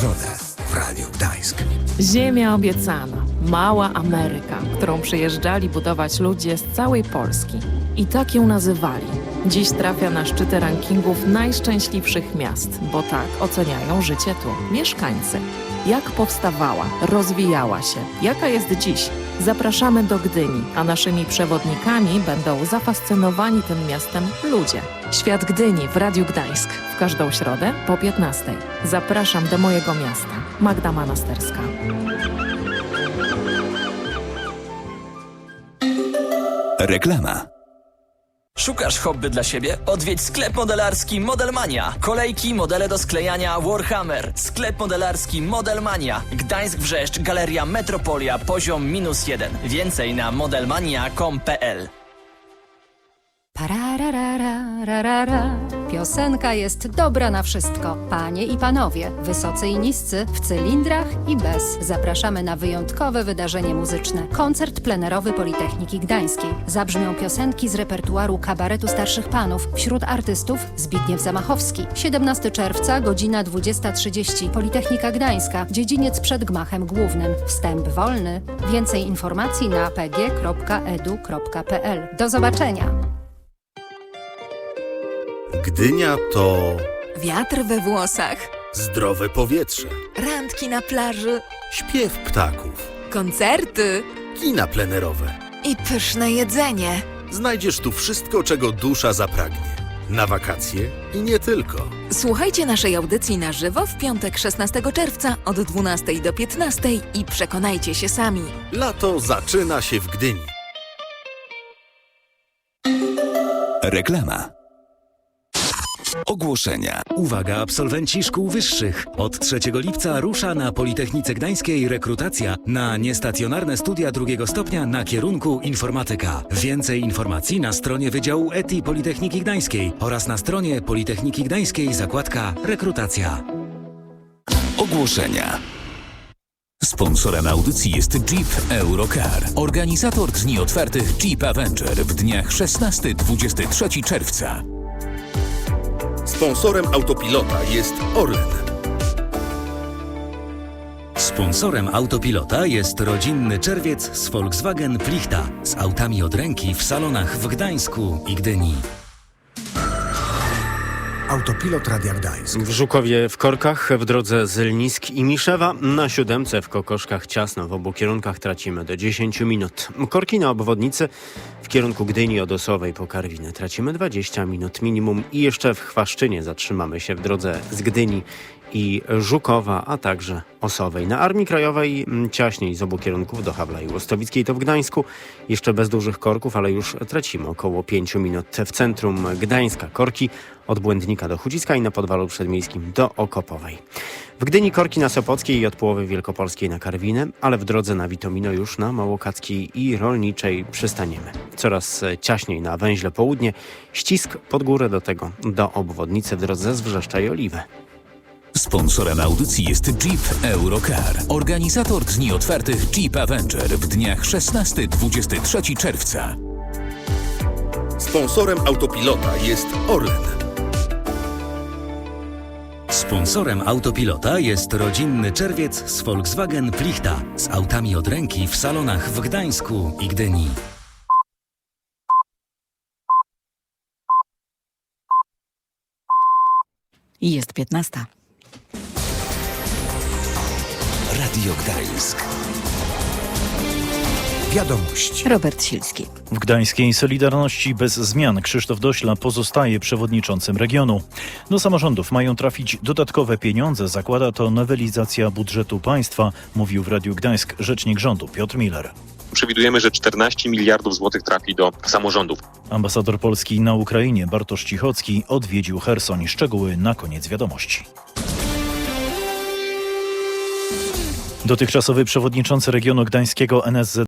środę w Radiu Gdańsk. Ziemia obiecana, mała Ameryka, którą przyjeżdżali budować ludzie z całej Polski. I tak ją nazywali. Dziś trafia na szczyty rankingów najszczęśliwszych miast, bo tak oceniają życie tu mieszkańcy. Jak powstawała, rozwijała się, jaka jest dziś? Zapraszamy do Gdyni, a naszymi przewodnikami będą zafascynowani tym miastem ludzie. Świat Gdyni w Radiu Gdańsk w każdą środę po 15. Zapraszam do mojego miasta. Magda Manasterska. Reklama. Szukasz hobby dla siebie? Odwiedź sklep modelarski Modelmania. Kolejki, modele do sklejania Warhammer. Sklep modelarski Modelmania. Gdańsk Wrzeszcz, Galeria Metropolia, poziom minus jeden. Więcej na modelmania.com.pl Parararararara. Piosenka jest dobra na wszystko. Panie i panowie, wysocy i niscy, w cylindrach i bez. Zapraszamy na wyjątkowe wydarzenie muzyczne. Koncert plenerowy Politechniki Gdańskiej. Zabrzmią piosenki z repertuaru kabaretu starszych panów. Wśród artystów Zbigniew Zamachowski. 17 czerwca, godzina 20.30. Politechnika Gdańska. Dziedziniec przed gmachem głównym. Wstęp wolny. Więcej informacji na pg.edu.pl. Do zobaczenia! Gdynia to Wiatr we włosach, zdrowe powietrze, randki na plaży, śpiew ptaków, koncerty kina plenerowe. i pyszne jedzenie. Znajdziesz tu wszystko, czego dusza zapragnie. Na wakacje i nie tylko. Słuchajcie naszej audycji na żywo w piątek 16 czerwca od 12 do 15 i przekonajcie się sami. Lato zaczyna się w Gdyni. Reklama. Ogłoszenia. Uwaga, absolwenci szkół wyższych! Od 3 lipca rusza na Politechnice Gdańskiej rekrutacja na niestacjonarne studia drugiego stopnia na kierunku informatyka. Więcej informacji na stronie Wydziału ETI Politechniki Gdańskiej oraz na stronie Politechniki Gdańskiej zakładka rekrutacja. Ogłoszenia. Sponsorem audycji jest Jeep Eurocar, organizator Dni Otwartych Jeep Avenger w dniach 16-23 czerwca. Sponsorem autopilota jest Orlen. Sponsorem autopilota jest rodzinny czerwiec z Volkswagen Plichta z autami od ręki w salonach w Gdańsku i Gdyni. Autopilot Radia Gdańsk. W Żukowie w Korkach, w drodze z Lnisk i Miszewa, na siódemce w Kokoszkach ciasno. W obu kierunkach tracimy do 10 minut. Korki na obwodnicy w kierunku Gdyni od Osowej po Karwinę tracimy 20 minut minimum i jeszcze w Chwaszczynie zatrzymamy się w drodze z Gdyni i Żukowa, a także Osowej. Na Armii Krajowej mm, ciaśniej z obu kierunków do Habla i Łostowickiej to w Gdańsku. Jeszcze bez dużych korków, ale już tracimy około 5 minut w centrum Gdańska. Korki od Błędnika do Chudziska i na Podwalu Przedmiejskim do Okopowej. W Gdyni korki na Sopockiej i od połowy Wielkopolskiej na Karwinę, ale w drodze na Witomino już na Małokackiej i Rolniczej przystaniemy. Coraz e, ciaśniej na węźle południe, ścisk pod górę do tego, do obwodnicy w drodze z Wrzeszcza i Oliwy. Sponsorem audycji jest Jeep Eurocar, organizator Dni Otwartych Jeep Avenger w dniach 16-23 czerwca. Sponsorem autopilota jest Orlen. Sponsorem autopilota jest rodzinny czerwiec z Volkswagen Plichta z autami od ręki w salonach w Gdańsku i Gdyni. Jest 15. Radio Gdańsk. Wiadomości. Robert Silski. W gdańskiej Solidarności bez zmian Krzysztof Dośla pozostaje przewodniczącym regionu. Do samorządów mają trafić dodatkowe pieniądze, zakłada to nowelizacja budżetu państwa, mówił w Radiu Gdańsk rzecznik rządu Piotr Miller. Przewidujemy, że 14 miliardów złotych trafi do samorządów. Ambasador Polski na Ukrainie Bartosz Cichocki odwiedził Hersoń. Szczegóły na koniec wiadomości. Dotychczasowy przewodniczący regionu gdańskiego NSZ